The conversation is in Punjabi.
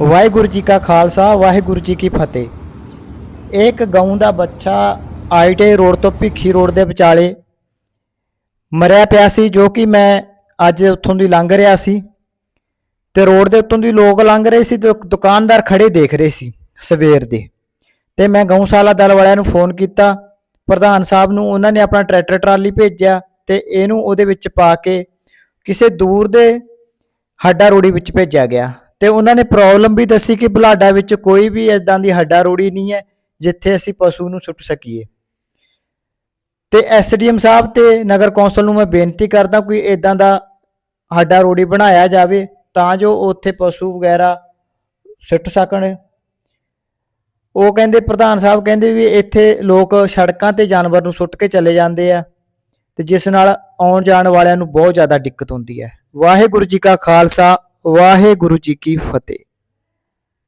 ਵਾਹਿਗੁਰੂ ਜੀ ਕਾ ਖਾਲਸਾ, ਵਾਹਿਗੁਰੂ ਜੀ ਕੀ ਫਤਿਹ। ਇਹ ਇੱਕ ਗਊ ਦਾ ਬੱਚਾ ਆਈਟੀ ਰੋਡ ਤੋਂ ਭਿੱਖੀ ਰੋਡ ਦੇ ਵਿਚਾਲੇ ਮਰਿਆ ਪਿਆ ਸੀ, ਜੋ ਕਿ ਮੈਂ ਅੱਜ ਉੱਥੋਂ ਦੀ ਲੰਘ ਰਿਹਾ ਸੀ ਤੇ ਰੋਡ ਦੇ ਉੱਤੋਂ ਦੀ ਲੋਕ ਲੰਘ ਰਹੇ ਸੀ ਤੇ ਦੁਕਾਨਦਾਰ ਖੜੇ ਦੇਖ ਰਹੇ ਸੀ ਸਵੇਰ ਦੇ। ਤੇ ਮੈਂ ਗਊਸ਼ਾਲਾ ਦਲ ਵਾਲਿਆਂ ਨੂੰ ਫੋਨ ਕੀਤਾ, ਪ੍ਰਧਾਨ ਸਾਹਿਬ ਨੂੰ, ਉਹਨਾਂ ਨੇ ਆਪਣਾ ਟਰੈਕਟਰ ਟਰਾਲੀ ਭੇਜਿਆ ਤੇ ਇਹਨੂੰ ਉਹਦੇ ਵਿੱਚ ਪਾ ਕੇ ਕਿਸੇ ਦੂਰ ਦੇ ਹੱਡਾ ਰੋੜੀ ਵਿੱਚ ਭੇਜਿਆ ਗਿਆ। ਤੇ ਉਹਨਾਂ ਨੇ ਪ੍ਰੋਬਲਮ ਵੀ ਦੱਸੀ ਕਿ ਬੁਲਾਡਾ ਵਿੱਚ ਕੋਈ ਵੀ ਇਦਾਂ ਦੀ ਹੱਡਾ ਰੋੜੀ ਨਹੀਂ ਹੈ, ਜਿੱਥੇ ਅਸੀਂ ਪਸ਼ੂ ਨੂੰ ਸੁੱਟ ਸਕੀਏ। ਤੇ ਐਸਡੀਐਮ ਸਾਹਿਬ ਤੇ ਨਗਰ ਕੌਂਸਲ ਨੂੰ ਮੈਂ ਬੇਨਤੀ ਕਰਦਾ ਕੋਈ ਇਦਾਂ ਦਾ ਹੱਡਾ ਰੋੜੀ ਬਣਾਇਆ ਜਾਵੇ, ਤਾਂ ਜੋ ਉੱਥੇ ਪਸ਼ੂ ਵਗੈਰਾ ਸੁੱਟ ਸਕਣ। ਉਹ ਕਹਿੰਦੇ, ਪ੍ਰਧਾਨ ਸਾਹਿਬ ਕਹਿੰਦੇ ਵੀ ਇੱਥੇ ਲੋਕ ਸੜਕਾਂ ਤੇ ਜਾਨਵਰ ਨੂੰ ਸੁੱਟ ਕੇ ਚਲੇ ਜਾਂਦੇ ਆ, ਤੇ ਜਿਸ ਨਾਲ ਆਉਣ ਜਾਣ ਵਾਲਿਆਂ ਨੂੰ ਬਹੁਤ ਜ਼ਿਆਦਾ ਦਿੱਕਤ ਹੁੰਦੀ ਹੈ। ਵਾਹਿਗੁਰੂ ਜੀ ਕਾ ਖਾਲਸਾ ਵਾਹਿਗੁਰੂ ਜੀ ਕੀ ਫਤਿਹ।